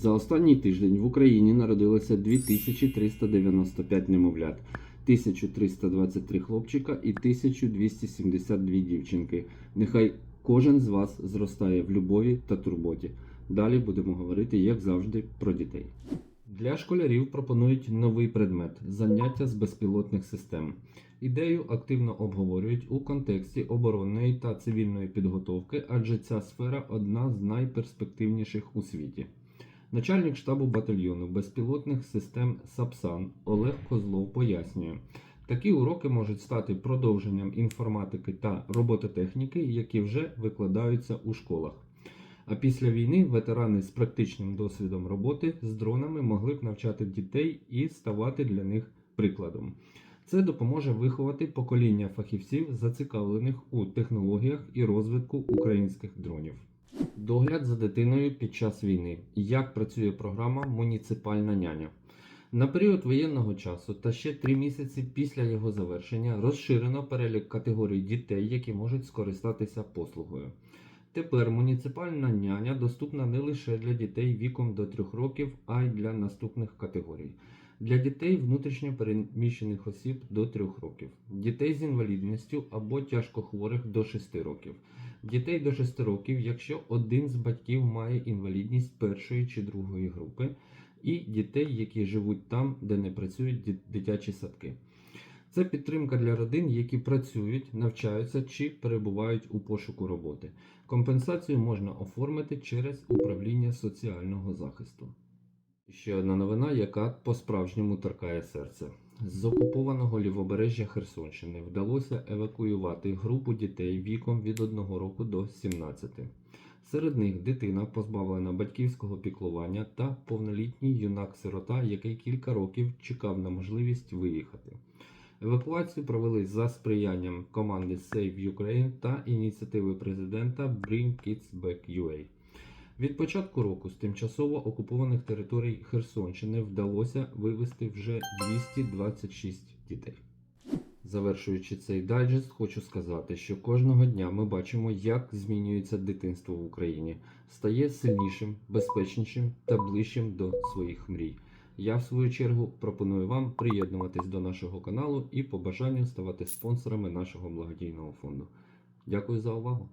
За останній тиждень в Україні народилося 2395 немовлят, 1323 хлопчика і 1272 дівчинки. Нехай кожен з вас зростає в любові та турботі. Далі будемо говорити, як завжди, про дітей. Для школярів пропонують новий предмет заняття з безпілотних систем. Ідею активно обговорюють у контексті оборонної та цивільної підготовки, адже ця сфера одна з найперспективніших у світі. Начальник штабу батальйону безпілотних систем САПСАН Олег Козлов пояснює, такі уроки можуть стати продовженням інформатики та робототехніки, які вже викладаються у школах. А після війни ветерани з практичним досвідом роботи з дронами могли б навчати дітей і ставати для них прикладом. Це допоможе виховати покоління фахівців, зацікавлених у технологіях і розвитку українських дронів. Догляд за дитиною під час війни. Як працює програма Муніципальна няня? На період воєнного часу та ще три місяці після його завершення розширено перелік категорій дітей, які можуть скористатися послугою. Тепер муніципальна няня доступна не лише для дітей віком до 3 років, а й для наступних категорій. Для дітей внутрішньо переміщених осіб до 3 років, дітей з інвалідністю або тяжкохворих до 6 років, дітей до 6 років, якщо один з батьків має інвалідність першої чи другої групи, і дітей, які живуть там, де не працюють дитячі садки. Це підтримка для родин, які працюють, навчаються чи перебувають у пошуку роботи. Компенсацію можна оформити через управління соціального захисту. Ще одна новина, яка по-справжньому торкає серце. З окупованого лівобережжя Херсонщини вдалося евакуювати групу дітей віком від 1 року до 17. Серед них дитина, позбавлена батьківського піклування, та повнолітній юнак-сирота, який кілька років чекав на можливість виїхати. Евакуацію провели за сприянням команди Save Ukraine та ініціативи президента Bring Kids Back UA. Від початку року з тимчасово окупованих територій Херсонщини вдалося вивезти вже 226 дітей. Завершуючи цей дайджест, хочу сказати, що кожного дня ми бачимо, як змінюється дитинство в Україні, стає сильнішим, безпечнішим та ближчим до своїх мрій. Я, в свою чергу, пропоную вам приєднуватись до нашого каналу і по бажанню ставати спонсорами нашого благодійного фонду. Дякую за увагу!